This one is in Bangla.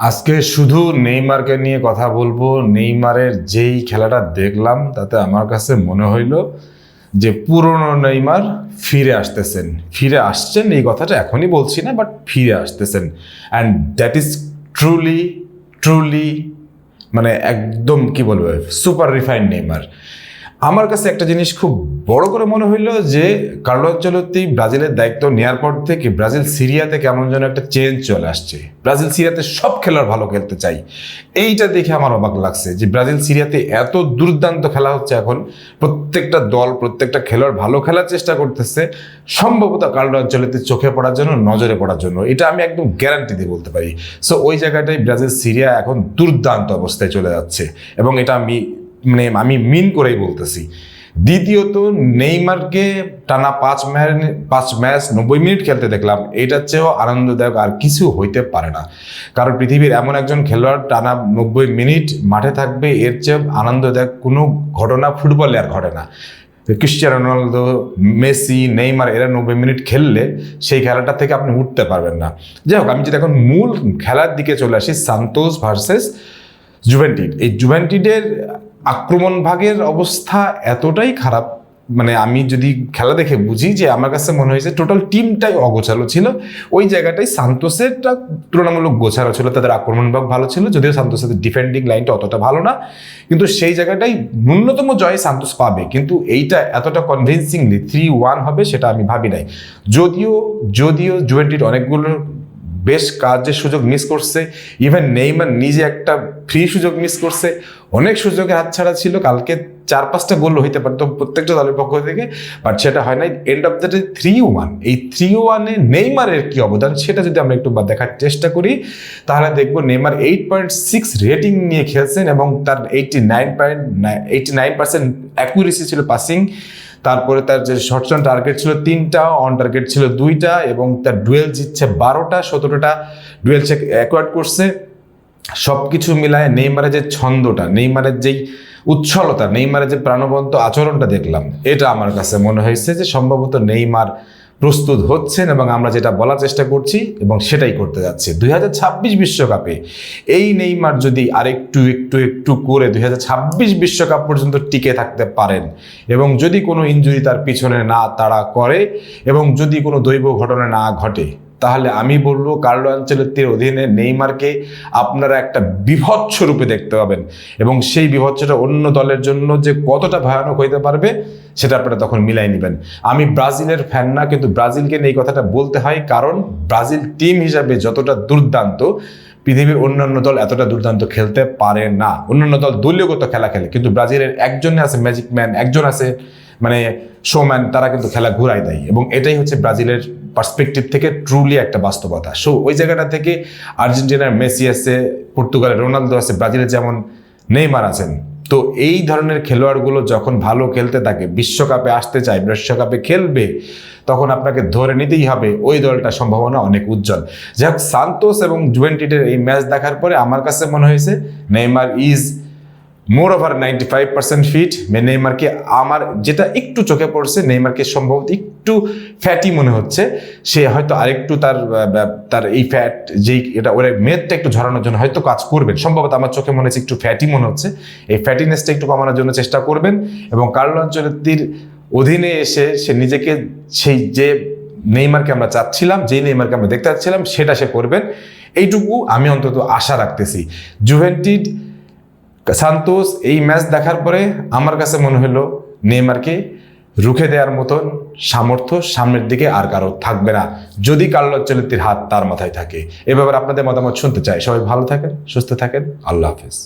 আজকে শুধু নেইমারকে নিয়ে কথা বলব। নেইমারের যেই খেলাটা দেখলাম, তাতে আমার কাছে মনে হইল যে পুরনো নেইমার ফিরে আসতেছেন। ফিরে আসছেন, এই কথাটা এখনই বলছি না বাট ফিরে আসতেছেন। And that is truly truly মানে একদম কি বলব সুপার রিফাইন্ড নেইমার। আমার কাছে একটা জিনিস খুব বড় করে মনে হইল যে কার্লো আনচেলত্তি ব্রাজিলের দায়িত্ব নেওয়ার পর থেকে ব্রাজিল সিরিয়াতে কেমন যেন একটা চেঞ্জ চলে আসছে। ব্রাজিল সিরিয়াতে সব খেলোয়াড় ভালো খেলতে চাই। এইটা দেখে আমার অবাক লাগছে যে ব্রাজিল সিরিয়াতে এত দুর্দান্ত খেলা হচ্ছে এখন। প্রত্যেকটা দল, প্রত্যেকটা খেলোয়াড় ভালো খেলার চেষ্টা করতেছে। সম্ভবত কার্লো আনচেলত্তির চোখে পড়ার জন্য, নজরে পড়ার জন্য। এটা আমি একদম গ্যারান্টি দিয়ে বলতে পারি। সো ওই জায়গাটায় ব্রাজিল সিরিয়া এখন দুর্দান্ত অবস্থায় চলে যাচ্ছে। এবং এটা আমি মানে আমি মিন করেই বলতেছি। দ্বিতীয়ত, নেইমারকে টানা পাঁচ ম্যাচ পাঁচ ম্যাচ নব্বই মিনিট খেলতে দেখলাম। এটার চেয়েও আনন্দদায়ক আর কিছু হইতে পারে না। কারণ পৃথিবীর এমন একজন খেলোয়াড় টানা নব্বই মিনিট মাঠে থাকবে, এর চেয়ে আনন্দদায়ক কোনো ঘটনা ফুটবলে আর ঘটে না। ক্রিশ্চিয়ানো রোনালদো, মেসি, নেইমার, এরা নব্বই মিনিট খেললে সেই খেলাটা থেকে আপনি উঠতে পারবেন না। যাই হোক, আমি যদি এখন মূল খেলার দিকে চলে আসি, সান্তোস ভার্সেস জুভেন্টিড। এই জুভেন্টিডের আক্রমণ ভাগের অবস্থা এতটাই খারাপ মানে আমি যদি খেলা দেখে বুঝি যে আমার কাছে মনে হয়েছে টোটাল টিমটাই অগোছালো ছিল, ওই জায়গাটাই সান্তোসেরটা তুলনামূলক গোছালো ছিল, তাদের আক্রমণ ভাগ ভালো ছিল, যদিও সান্তোসের ডিফেন্ডিং লাইনটা অতটা ভালো না, কিন্তু সেই জায়গাটাই ন্যূনতম জয় সান্তোস পাবে, কিন্তু এইটা এতটা কনভিনসিংলি থ্রি ওয়ান হবে সেটা আমি ভাবি নাই। যদিও যদিও জুয়েন্টির অনেকগুলো বেশ কাজের সুযোগ মিস করছে। ইভেন নেইমার নিজে একটা ফ্রি সুযোগ মিস করছে। অনেক সুযোগের হাতছাড়া ছিল। কালকে চার পাঁচটা গোল হইতে পারতো প্রত্যেকটা দলের পক্ষ থেকে। বাট সেটা হয় নাই। End of the day three one এই থ্রি ওয়ানে নেইমারের কি অবদান সেটা যদি আমরা একটু দেখার চেষ্টা করি, তাহলে দেখব Neymar eight point six rating নিয়ে খেলছেন এবং তার eighty nine point eighty nine percent accuracy ছিল পাসিং তারপরে তার যে শর্ট টার্ম টার্গেট ছিল তিনটা অন টার্গেট ছিল দুইটা এবং তার ডুয়েল জিতছে বারোটা, সতেরোটা ডুয়েল সে অ্যাকোয়ার্ড করছে। সব কিছু মিলায় নেইমারের যে ছন্দটা, নেইমারের যেই উচ্ছলতা, নেইমারের যে প্রাণবন্ত আচরণটা দেখলাম, এটা আমার কাছে মনে হয়েছে যে সম্ভবত নেইমার প্রস্তুত হচ্ছেন এবং আমরা যেটা বলার চেষ্টা করছি এবং সেটাই করতে যাচ্ছে। দুই হাজার ছাব্বিশ বিশ্বকাপে এই নেইমার যদি আরেকটু, একটু একটু করে দুই হাজার ছাব্বিশ বিশ্বকাপ পর্যন্ত টিকে থাকতে পারেন এবং যদি কোনো ইঞ্জুরি তার পিছনে না তাড়া করে এবং যদি কোনো দৈব ঘটনা না ঘটে তাহলে আমি বলব কার্লো আঞ্চলত্তির অধীনে নেইমারকে আপনারা একটা বিভৎস রূপে দেখতে পাবেন। এবং সেই বিভৎসটা অন্য দলের জন্য যে কতটা ভয়ানক হইতে পারবে, সেটা আপনারা তখন মিলাই নেবেন। আমি ব্রাজিলের ফ্যান না, কিন্তু ব্রাজিলকে নিয়ে এই কথাটা বলতে হয় কারণ ব্রাজিল টিম হিসাবে যতটা দুর্দান্ত, পৃথিবীর অন্যান্য দল এতটা দুর্দান্ত খেলতে পারে না। অন্যান্য দল দলীয়গত খেলা খেলে, কিন্তু ব্রাজিলের একজনে আছে ম্যাজিক ম্যান একজন আছে মানে শোম্যান তারা কিন্তু খেলা ঘুরাই দেয় এবং এটাই হচ্ছে ব্রাজিলের পার্সপেক্টিভ থেকে ট্রুলি একটা বাস্তবতা। সো ওই জায়গাটা থেকে আর্জেন্টিনার মেসি আছে, পর্তুগালের রোনালদো আছে, ব্রাজিলের যেমন নেইমার আছেন। তো এই ধরনের খেলোয়াড়গুলো যখন ভালো খেলতে থাকে, বিশ্বকাপে আসতে চায়, বিশ্বকাপে খেলবে, তখন আপনাকে ধরে নিতেই হবে, ওই দলটা সম্ভাবনা অনেক উজ্জ্বল। যাই হোক সান্তোস এবং জুয়েন্টিটের এই ম্যাচ দেখার পরে আমার কাছে মনে হয়েছে, Neymar is more over ninety five percent fit নেইমারকে আমার যেটা একটু চোখে পড়ছে, নেইমারকে সম্ভবত একটু ফ্যাটি মনে হচ্ছে। সে হয়তো আরেকটু তার তার এই ফ্যাট যেই এটা, ওর মেদটা একটু ঝরানোর জন্য হয়তো কাজ করবেন। সম্ভবত আমার চোখে মনে হচ্ছে একটু ফ্যাটি মনে হচ্ছে। এই ফ্যাটিনেসটা একটু কমানোর জন্য চেষ্টা করবেন এবং কার্লো আঞ্চলিক অধীনে এসে সে নিজেকে সেই যে নেইমারকে আমরা চাচ্ছিলাম, যেই নেইমারকে আমরা দেখতে চাচ্ছিলাম, সেটা সে করবেন। এইটুকু আমি অন্তত আশা রাখতেছি। জুভেন্টিড সান্তোস, এই ম্যাচ দেখার পরে আমার কাছে মনে হলো নেইমারকে রুখে দেওয়ার মতন সামর্থ্য সামনের দিকে আর কারও থাকবে না। যদি কার্লো চলিতির হাত তার মাথায় থাকে। এ ব্যাপারে আপনাদের মতামত শুনতে চাই। সবাই ভালো থাকেন, সুস্থ থাকেন। আল্লাহ হাফেজ।